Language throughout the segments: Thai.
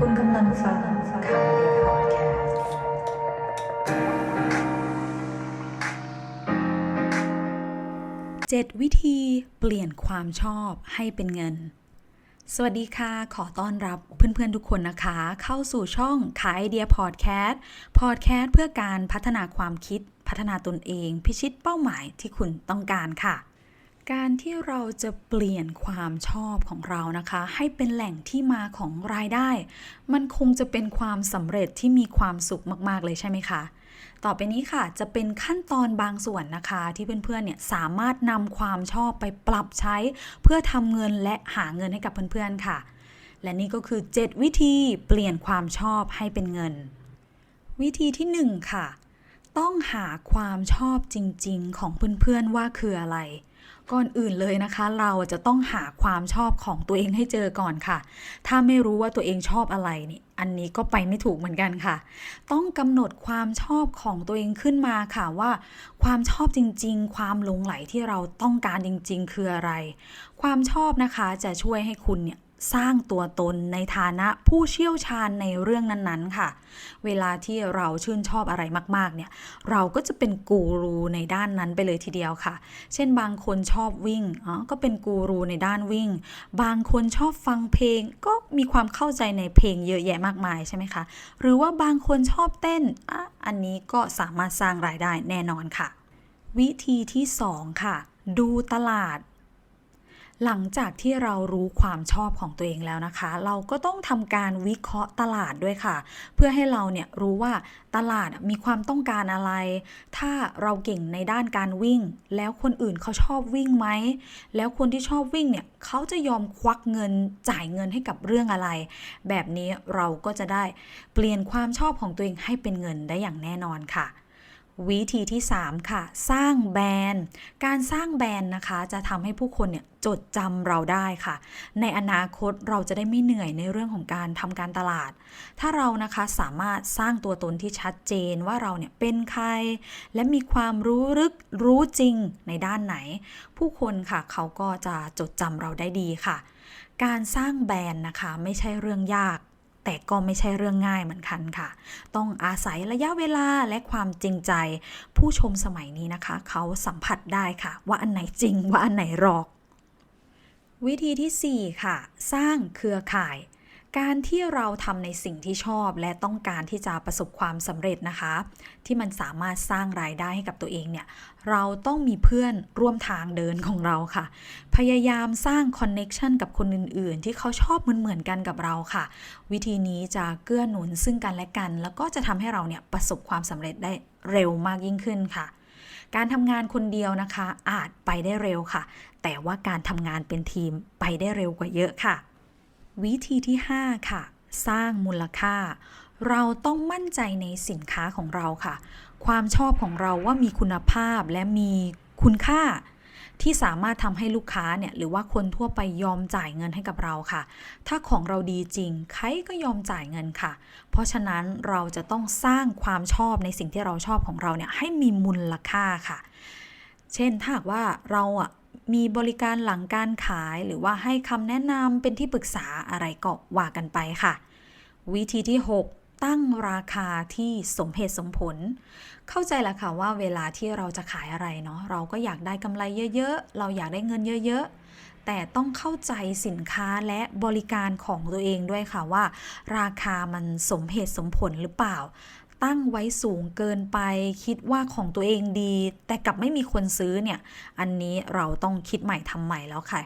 คุณกำลังฟังคำเดียวพอดแคสต์7วิธีเปลี่ยนความชอบให้เป็นเงิน สวัสดีค่ะ ขอต้อนรับเพื่อนๆทุกคนนะคะ เข้าสู่ช่องขายไอเดียพอดแคสต์ พอดแคสต์เพื่อการพัฒนาความคิด พัฒนาตนเอง พิชิตเป้าหมายที่คุณต้องการค่ะ การที่เราจะเปลี่ยนความชอบของเรานะคะ ให้เป็นแหล่งที่มาของรายได้ มันคงจะเป็นความสำเร็จที่มีความสุขมาก ๆ เลยใช่ไหมคะ ต่อไปนี้ค่ะจะเป็นขั้นตอนบางส่วนนะคะ ที่เพื่อนๆเนี่ยสามารถนำความชอบไปปรับใช้ เพื่อทำเงินและหาเงินให้กับเพื่อนๆค่ะ และนี่ก็คือ 7 วิธีเปลี่ยนความชอบให้เป็นเงิน วิธีที่ 1 ค่ะ ต้องหาความชอบจริง ๆ ของเพื่อนๆว่าคืออะไร ก่อนอื่นเลยนะคะ เราจะต้องหาความชอบของตัวเองให้เจอก่อนค่ะ ถ้าไม่รู้ว่าตัวเองชอบอะไรนี่อันนี้ก็ไปไม่ถูกเหมือนกันค่ะ ต้องกำหนดความชอบของตัวเองขึ้นมาค่ะว่า ความชอบจริง ๆ ความหลงไหลที่เราต้องการจริง ๆ คืออะไร ความชอบนะคะจะช่วยให้คุณเนี่ย สร้างตัวตนในฐานะผู้เชี่ยวชาญในเรื่องนั้นๆ ค่ะ เวลาที่เราชื่นชอบอะไรมาก ๆ เนี่ย เราก็จะเป็นกูรูในด้านนั้นไปเลยทีเดียวค่ะ เช่นบางคนชอบวิ่งอ๋อก็เป็นกูรูในด้านวิ่ง บางคนชอบฟังเพลง ก็มีความเข้าใจในเพลงเยอะแยะมากมายใช่ไหมคะ หรือว่าบางคนชอบเต้นอะอันนี้ก็สามารถสร้างรายได้แน่นอนค่ะ วิธีที่ 2 ค่ะ ดูตลาด หลังจากที่เรารู้ความชอบของตัวเองแล้วนะคะ เราก็ต้องทำการวิเคราะห์ตลาดด้วยค่ะ เพื่อให้เราเนี่ยรู้ว่าตลาดมีความต้องการอะไร ถ้าเราเก่งในด้านการวิ่ง แล้วคนอื่นเขาชอบวิ่งไหม แล้วคนที่ชอบวิ่งเนี่ยเขาจะยอมควักเงินจ่ายเงินให้กับเรื่องอะไร แบบนี้เราก็จะได้เปลี่ยนความชอบของตัวเองให้เป็นเงินได้อย่างแน่นอนค่ะ วิธีที่ 3 ค่ะ สร้างแบรนด์ การสร้างแบรนด์นะคะ จะทำให้ผู้คนเนี่ยจดจำเราได้ค่ะ ในอนาคตเราจะได้ไม่เหนื่อยในเรื่องของการทำการตลาด ถ้าเรานะคะสามารถสร้างตัวตนที่ชัดเจนว่าเราเนี่ยเป็นใคร และมีความรู้ลึกรู้จริงในด้านไหน ผู้คนค่ะเขาก็จะจดจำเราได้ดีค่ะ การสร้างแบรนด์นะคะ ไม่ใช่เรื่องยาก แต่ก็ไม่ใช่เรื่องง่ายเหมือนกันค่ะ ต้องอาศัยระยะเวลาและความจริงใจ ผู้ชมสมัยนี้นะคะ เขาสัมผัสได้ค่ะ ว่าอันไหนจริงว่าอันไหนหลอก วิธีที่ 4 ค่ะ สร้างเครือข่าย การที่เราทำในสิ่งที่ชอบและต้องการที่จะประสบความสำเร็จนะคะ ที่มันสามารถสร้างรายได้ให้กับตัวเองเนี่ยเราต้องมีเพื่อนร่วมทางเดินของเราค่ะ พยายามสร้างคอนเน็ชันกับคนอื่น ๆ ที่เขาชอบเหมือนๆกันกับเราค่ะ วิธีนี้จะเกื้อหนุนซึ่งกันและกัน แล้วก็จะทำให้เราเนี่ยประสบความสำเร็จได้เร็วมากยิ่งขึ้นค่ะการทำงานคนเดียวนะคะ อาจไปได้เร็วค่ะ แต่ว่าการทำงานเป็นทีมไปได้เร็วกว่าเยอะค่ะ วิธีที่ 5 ค่ะ สร้างมูลค่า เราต้องมั่นใจในสินค้าของเราค่ะ ความชอบของเราว่ามีคุณภาพและมีคุณค่า ที่สามารถทำให้ลูกค้าเนี่ยหรือว่าคนทั่วไปยอมจ่ายเงินให้กับเราค่ะ ถ้าของเราดีจริง ใครก็ยอมจ่ายเงินค่ะ เพราะฉะนั้นเราจะต้องสร้างความชอบในสิ่งที่เราชอบของเราเนี่ยให้มีมูลค่าค่ะ เช่นถ้าหากว่าเราอะ มีบริการหลังการขายหรือว่าให้คำแนะนำเป็นที่ปรึกษาอะไรก็ว่ากันไปค่ะ วิธีที่ 6 ตั้งราคาที่สมเหตุสมผล เข้าใจแล้วค่ะว่าเวลาที่เราจะขายอะไรเนาะเราก็อยากได้กำไรเยอะๆ เราอยากได้เงินเยอะๆ แต่ต้องเข้าใจสินค้าและบริการของตัวเองด้วยค่ะว่า ราคามันสมเหตุสมผลหรือเปล่า ตั้งไว้สูงเกินไป คิดว่าของตัวเองดี แต่กลับไม่มีคนซื้อเนี่ย อันนี้เราต้องคิดใหม่ทำใหม่แล้วค่ะ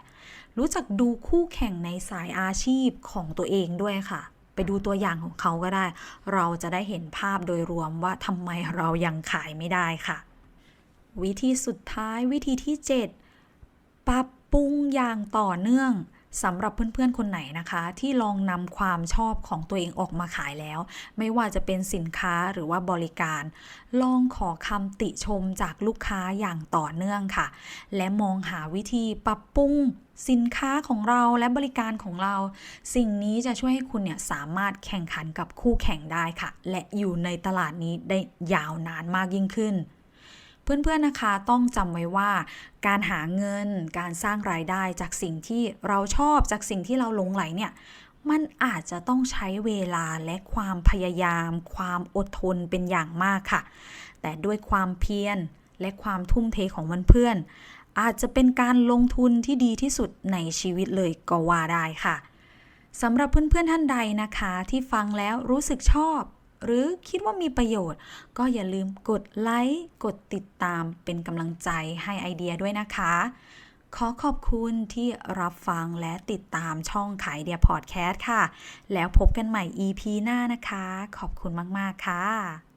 รู้จักดูคู่แข่งในสายอาชีพของตัวเองด้วยค่ะไปดูตัวอย่างของเขาก็ได้ เราจะได้เห็นภาพโดยรวมว่าทำไมเรายังขายไม่ได้ค่ะ วิธีสุดท้ายวิธีที่ 7 ปรับปรุงอย่างต่อเนื่อง สำหรับเพื่อนๆ คนไหนนะคะ ที่ลองนำความชอบของตัวเองออกมาขายแล้ว ไม่ว่าจะเป็นสินค้าหรือว่าบริการ ลองขอคำติชมจากลูกค้าอย่างต่อเนื่องค่ะ และมองหาวิธีปรับปรุงสินค้าของเราและบริการของเรา สิ่งนี้จะช่วยให้คุณเนี่ยสามารถแข่งขันกับคู่แข่งได้ค่ะ และอยู่ในตลาดนี้ได้ยาวนานมากยิ่งขึ้น เพื่อนๆนะคะต้องจำไว้ว่าการหาเงินการสร้างรายได้จากสิ่งที่เราชอบจากสิ่งที่เราหลงไหลเนี่ยมันอาจจะต้องใช้เวลาและความพยายาม ความอดทนเป็นอย่างมากค่ะ แต่ด้วยความเพียรและความทุ่มเทของเพื่อนๆอาจจะเป็นการลงทุนที่ดีที่สุดในชีวิตเลยก็ว่าได้ค่ะสำหรับเพื่อนๆท่านใดนะคะ ที่ฟังแล้วรู้สึกชอบ หรือคิดว่ามีประโยชน์ ก็อย่าลืมกดไลค์กดติดตามเป็นกำลังใจให้ไอเดียด้วยนะคะ ขอขอบคุณที่รับฟังและติดตามช่องขายเดียพอดแคสต์ค่ะ แล้วพบกันใหม่ EP หน้านะคะ ขอบคุณมาก ๆ ค่ะ